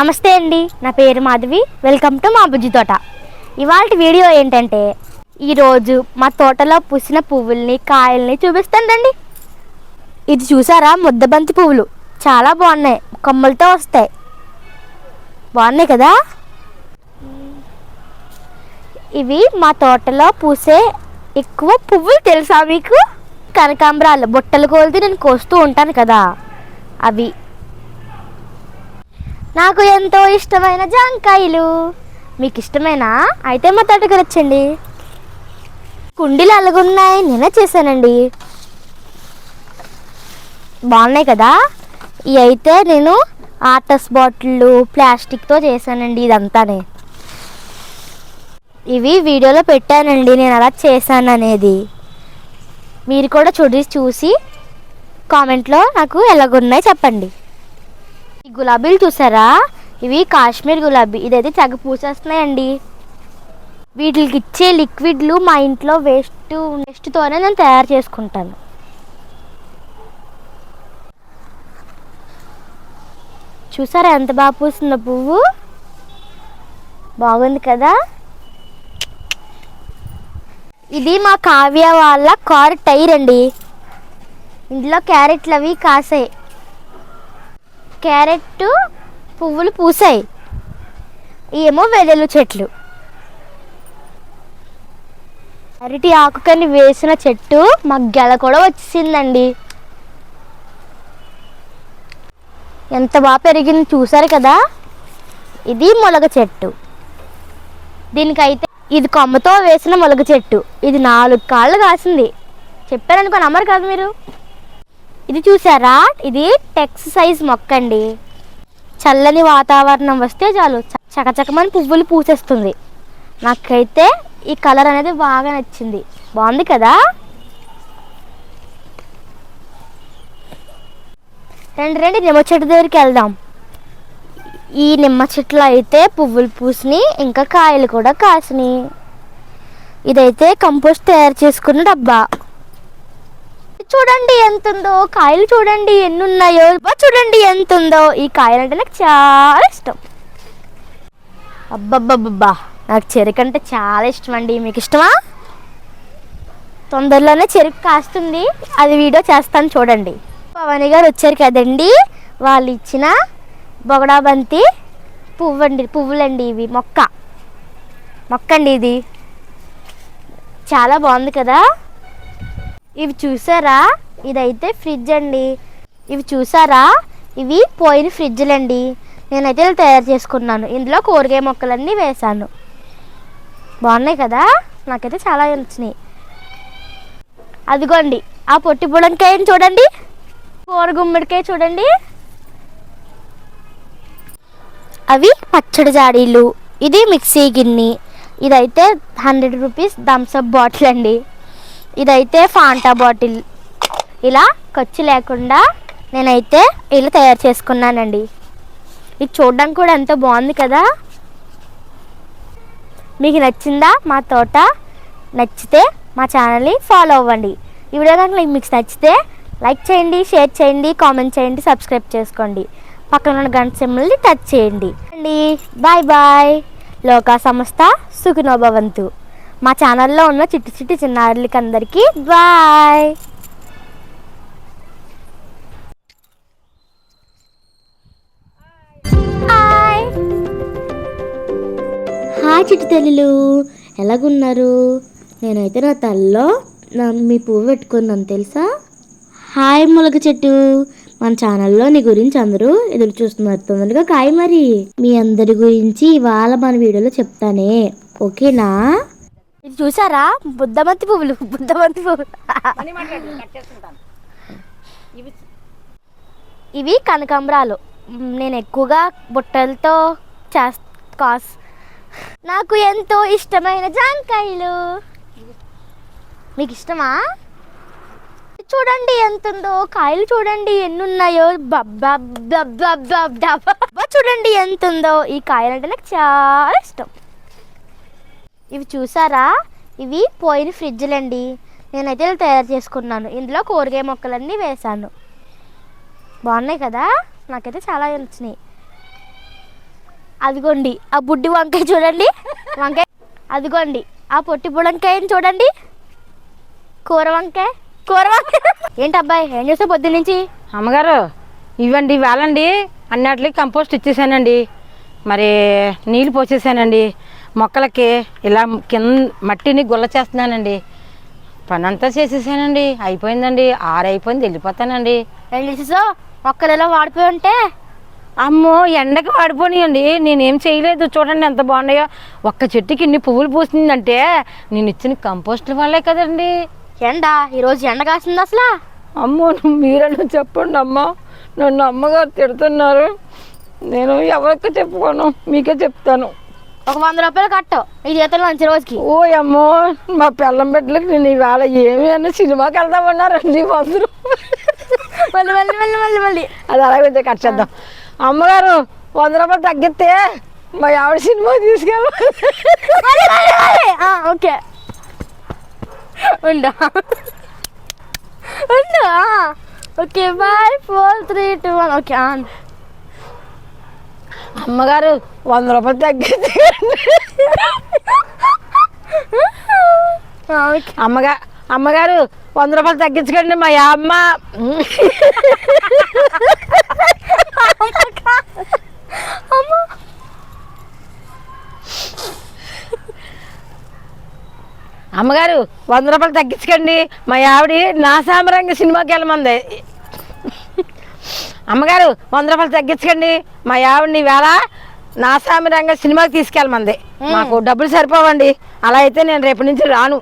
నమస్తే అండి నా పేరు మాధవి. వెల్కమ్ టు మా బుజ్జి తోట. ఇవాళ వీడియో ఏంటంటే ఈరోజు మా తోటలో పూసిన పువ్వుల్ని కాయల్ని చూపిస్తానండి ఇది చూసారా? ముద్దబంతి పువ్వులు. చాలా బాగున్నాయి. కొమ్మలతో వస్తాయి. బాగున్నాయి కదా? ఇవి మా తోటలో పూసే ఎక్కువ పువ్వులు తెలుసా మీకు? కనకాంబరాలు బుట్టలు కోల్తే నేను కోస్తూ ఉంటాను కదా. అవి నాకు ఎంతో ఇష్టమైన జాంకాయలు. మీకు ఇష్టమేనా అయితే మా తోటకు వచ్చండి కుండీలు అలాగున్నాయి నేనే చేశానండి. బాగున్నాయి కదా? ఇవి అయితే నేను ఆటస్ బాటిళ్ళు ప్లాస్టిక్తో చేశానండి ఇదంతానే. ఇవి వీడియోలో పెట్టానండి నేను అలా చేశాను అనేది మీరు కూడా చూడి చూసి కామెంట్లో నాకు ఎలాగున్నాయి చెప్పండి. ఈ గులాబీలు చూసారా? ఇవి కాశ్మీర్ గులాబీ. ఇదైతే తెగ పూసేస్తున్నాయండి. వీటికి ఇచ్చే లిక్విడ్లు మా ఇంట్లో వేస్ట్ వేస్ట్తోనే నేను తయారు చేసుకుంటాను. చూసారా ఎంత బాగా పూసిందో పువ్వు? బాగుంది కదా? ఇది మా కావ్య వాళ్ళ కారు టైర్ అండి. ఇందులో క్యారెట్లు అవి కాసాయి. క్యారెట్ పువ్వులు పూసాయి. ఏమో వెదలు చెట్లు. అరటి ఆకుకని వేసిన చెట్టు మా గెల కూడా వచ్చేసిందండి. ఎంత బాగా పెరిగింది చూసారు కదా? ఇది మొలగ చెట్టు. దీనికైతే ఇది కొమ్మతో వేసిన మొలగ చెట్టు. ఇది నాలుగు కాళ్ళు కాసింది. చెప్పారనుకో నమ్మరు కదా మీరు? ఇది చూసారా? ఇది టెక్స్ సైజ్ మొక్క అండి చల్లని వాతావరణం వస్తే చాలు. చకచకమని పువ్వులు పూసేస్తుంది. నాకైతే ఈ కలర్ అనేది బాగా నచ్చింది. బాగుంది కదా? రండి రండి నిమ్మ చెట్టు దగ్గరికి వెళ్దాం. ఈ నిమ్మ చెట్లు అయితే పువ్వులు పూసినాయి ఇంకా కాయలు కూడా కాసినాయి. ఇదైతే కంపోస్ట్ తయారు చేసుకున్న డబ్బా. చూడండి ఎంత ఉందో కాయలు చూడండి ఎన్ని ఉన్నాయో చూడండి ఎంత ఉందో ఈ కాయలు అంటే నాకు చాలా ఇష్టం. అబ్బబ్బబ్బబ్బా నాకు చెరుకు అంటే చాలా ఇష్టం అండి మీకు ఇష్టమా? తొందరలోనే చెరుకు కాస్తుంది. అది వీడియో చేస్తాను చూడండి. పవని గారు వచ్చారు కదండి. వాళ్ళు ఇచ్చిన బొగడా బంతి పువ్వు అండి పువ్వులండి ఇవి మొక్క. మొక్క అండి ఇది. చాలా బాగుంది కదా? ఇవి చూసారా? ఇదైతే ఫ్రిడ్జ్ అండి. ఇవి చూసారా? ఇవి పోయిన ఫ్రిడ్జ్లు అండి నేనైతే ఇలా తయారు చేసుకున్నాను. ఇందులో కూరగాయ మొక్కలన్నీ వేశాను. బాగున్నాయి కదా? నాకైతే చాలా నచ్చినాయి. అదిగోండి ఆ పొట్టి బుడంకాయని చూడండి. కూర గుమ్మడికాయ చూడండి. అవి పచ్చడి జాడీలు. ఇది మిక్సీ గిన్నె. ఇదైతే హండ్రెడ్ రూపీస్ థమ్స్అప్ బాటిల్ అండి. ఇదైతే ఫాంటా బాటిల్ ఇలా ఖర్చు లేకుండా నేనైతే ఇలా తయారు చేసుకున్నానండి. ఇది చూడడానికి కూడా ఎంతో బాగుంది కదా? మీకు నచ్చిందా మా తోట? నచ్చితే మా ఛానల్ని ఫాలో అవ్వండి. ఈ వీడియో కనుక మీకు నచ్చితే లైక్ చేయండి షేర్ చేయండి కామెంట్ చేయండి సబ్స్క్రైబ్ చేసుకోండి. పక్కన ఉన్న గంట సిమ్మల్ని టచ్ చేయండి. అండి బాయ్ బాయ్ లోకా సంస్థ సుఖినోభవంతు మా ఛానల్లో ఉన్న చిట్టి చిట్టి చిన్నారులకి అందరికీ బాయ్ హాయ్ చిట్టి తల్లులు. ఎలాగున్నారు? నేనైతే నా తలలో నా మీ పువ్వు పెట్టుకున్నాను తెలుసా? హాయ్ మొలక చెట్టు. మన ఛానల్లో నీ గురించి అందరూ ఎదురు చూస్తున్నారు తొందరగా కాయ మరి. మీ అందరి గురించి ఇవాళ మన వీడియోలో చెప్తానే. ఓకేనా? ఇది చూసారా బుద్ధమంతి పువ్వులు బుద్ధమంతి పువ్వులు. ఇవి కనకాంబరాలు. నేను ఎక్కువగా బుట్టలతో కాస్ నాకు ఎంతో ఇష్టమైన జాంకాయలు. మీకు ఇష్టమా? చూడండి ఎంత ఉందో కాయలు చూడండి ఎన్ని ఉన్నాయో చూడండి ఎంత ఉందో ఈ కాయలు అంటే నాకు చాలా ఇష్టం. ఇవి చూసారా? ఇవి పోయిన ఫ్రిడ్జ్లు అండి నేనైతే ఇలా తయారు చేసుకున్నాను. ఇందులో కూరగాయ మొక్కలన్నీ వేశాను. బాగున్నాయి కదా? నాకైతే చాలా నచ్చినాయి. అదిగోండి ఆ బుడ్డి వంకాయ చూడండి. వంకాయ అదిగోండి ఆ పొట్టి బుడంకాయని చూడండి. కూర వంకాయ కూర వంకాయ. ఏంటి అబ్బాయి ఏం చేస్తావు పొద్దు నుంచి? అమ్మగారు ఇవ్వండి వేలండి అన్నట్లకి కంపోస్ట్ ఇచ్చేసానండి. మరి నీళ్ళు పోసేసానండి. మొక్కలకి ఇలా కింద మట్టిని గుల్ల చేస్తున్నానండి. పని అంతా చేసేసానండి. అయిపోయిందండి. ఆరైపోయింది. వెళ్ళిపోతానండి. చేసేసావు మొక్కలు ఎలా వాడిపోయి ఉంటే? అమ్మో ఎండకి వాడిపోనియండి. నేనేం చేయలేదు. చూడండి ఎంత బాగున్నాయో. ఒక్క చెట్టుకి ఇన్ని పువ్వులు పూసిందంటే నేను ఇచ్చిన కంపోస్టుల వల్లే కదండి. ఎండ? ఈరోజు ఎండ కాసింది అసలు? అమ్మో మీరన్నా చెప్పండి అమ్మా. నన్ను అమ్మగారు తిడుతున్నారు. నేను ఎవరికి చెప్పుకోను? మీకే చెప్తాను. ఒక వంద రూపాయలు కట్టు. ఈ జీతంలో మంచి రోజుకి. ఓ అమ్మో మా పిల్లం బిడ్డలకి నేను ఇవాళ ఏమి అన్న సినిమాకి వెళ్దామన్నారండి అందరూ మళ్ళీ మళ్ళీ మళ్ళీ మళ్ళీ మళ్ళీ. అది అలాగే కట్ చేద్దాం. అమ్మగారు వంద రూపాయలు తగ్గితే మా ఆవిడ సినిమా తీసుకెళ్ళ ఓకే. ఉండు. Okay bye four three two one okay on. అమ్మగారు వంద రూపాయలు ఓకే అమ్మగా అమ్మగారు వంద రూపాయలు తగ్గించకండి మా అమ్మ. అమ్మగారు వంద రూపాయలు తగ్గించకండి. మా ఆవిడ నా సామరంగ సినిమాకి వెళ్ళమంది. అమ్మగారు వంద రూపాయలు తగ్గించకండి. మా ఆవిడని వేళ నా సామరంగ సినిమాకి తీసుకెళ్ళమంది. మాకు డబ్బులు సరిపోవండి. అలా అయితే నేను రేపటి నుంచి రాను.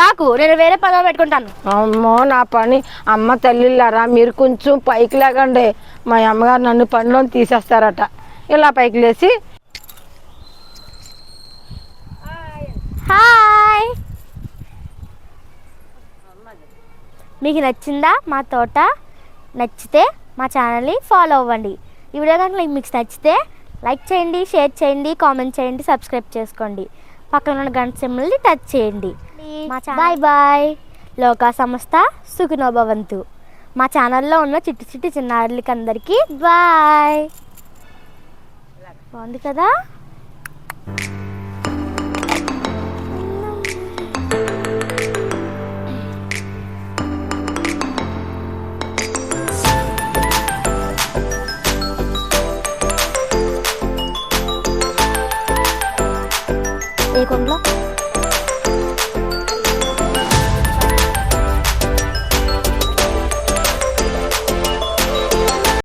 రాకు. నేను వేరే పదవి పెట్టుకుంటాను. అమ్మో నా పని. అమ్మ తల్లిలారా మీరు కొంచెం పైకి లేకండి మా అమ్మగారు నన్ను పనిలో తీసేస్తారట. ఇలా పైకి లేచి. హాయ్. మీకు నచ్చిందా మా తోట? నచ్చితే మా ఛానల్ని ఫాలో అవ్వండి. ఈ వీడియో కనుక మీకు నచ్చితే లైక్ చేయండి షేర్ చేయండి కామెంట్ చేయండి సబ్స్క్రైబ్ చేసుకోండి. పక్కన ఉన్న గంట సింబల్ని టచ్ చేయండి. Bye bye. లోకా సంస్థ సుఖినోభవంతు మా ఛానల్లో ఉన్న చిట్టి చిట్టి చిన్నారులకి అందరికీ బాయ్. బాగుంది కదా? ఏ కొండలో